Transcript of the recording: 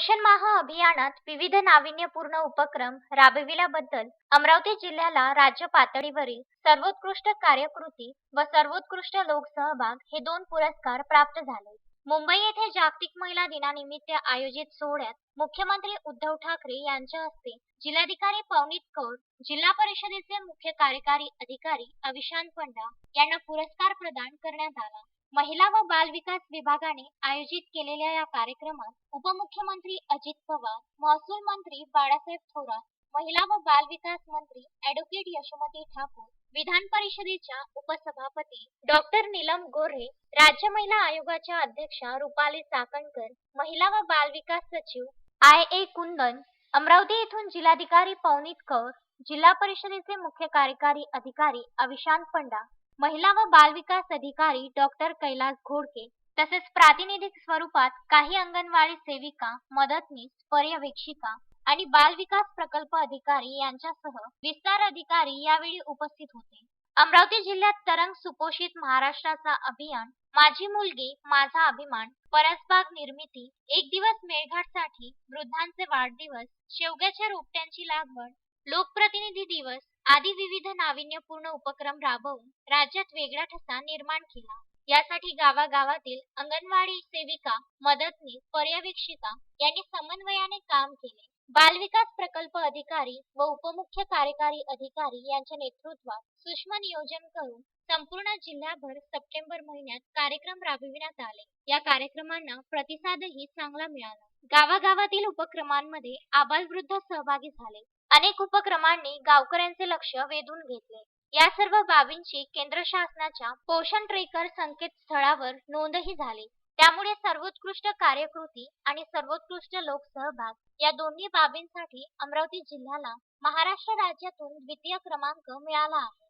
पोषण माह अभियानात विविध नाविन्यपूर्ण उपक्रम राबविल्याबद्दल अमरावती जिल्ह्याला राज्य पातळीवरील सर्वोत्कृष्ट कार्यकृती व सर्वोत्कृष्ट लोकसहभाग हे दोन पुरस्कार प्राप्त झाले. मुंबई येथे जागतिक महिला दिनानिमित्त आयोजित सोहळ्यात मुख्यमंत्री उद्धव ठाकरे यांच्या हस्ते जिल्हाधिकारी पवनीत कौर जिल्हा परिषदेचे मुख्य कार्यकारी अधिकारी अविशांत पंडा यांना पुरस्कार प्रदान करण्यात आला. महिला व बाल विकास विभागाने आयोजित केलेल्या या कार्यक्रमात उपमुख्यमंत्री अजित पवार महसूल मंत्री बाळासाहेब थोरात महिला व बाल विकास मंत्री ऍडव्होकेट यशोमती ठाकूर विधान परिषदेच्या उपसभापती डॉक्टर नीलम गोरे राज्य महिला आयोगाच्या अध्यक्षा रुपाली चाकणकर महिला व बाल विकास सचिव आय ए कुंदन अमरावती येथून जिल्हाधिकारी पवनीत कौर जिल्हा परिषदेचे मुख्य कार्यकारी अधिकारी अविशांत पंडा महिला व बालविकास अधिकारी डॉक्टर कैलास घोडके तसेच प्रातिनिधिक स्वरूपात काही अंगणवाडी सेविका मदतनीस पर्यवेक्षिका आणि बाल विकास प्रकल्प अधिकारी यांच्यासह विस्तार अधिकारी यावेळी उपस्थित होते. अमरावती जिल्ह्यात तरंग सुपोषित महाराष्ट्राचा अभियान माझी मुलगी माझा अभिमान परसबाग निर्मिती एक दिवस मेळघाटसाठी वृद्धांचे वाढदिवस शेवग्याच्या रोपट्यांची लागवड लोकप्रतिनिधी दिवस आदी विविध नाविन्यपूर्ण उपक्रम राबवून राज्यात वेगळा ठसा निर्माण केला. यासाठी गावागावातील अंगणवाडी सेविका मदतनीस पर्यवेक्षिका यांनी समन्वयाने काम केले. बालविकास प्रकल्प अधिकारी व उपमुख्य कार्यकारी अधिकारी यांच्या नेतृत्वात सूक्ष्म नियोजन करून संपूर्ण जिल्ह्याभर सप्टेंबर महिन्यात कार्यक्रम राबविण्यात आले. या कार्यक्रमांना प्रतिसादही चांगला मिळाला. गावागावातील उपक्रमांमध्ये आबालवृद्ध सहभागी झाले. अनेक उपक्रमांनी गावकऱ्यांचे लक्ष वेधून घेतले. या सर्व बाबींची केंद्र शासनाच्या पोषण ट्रेकर संकेतस्थळावर नोंदही झाली. त्यामुळे सर्वोत्कृष्ट कार्यकृती आणि सर्वोत्कृष्ट लोकसहभाग या दोन्ही बाबींसाठी अमरावती जिल्ह्याला महाराष्ट्र राज्यातून द्वितीय क्रमांक मिळाला आहे.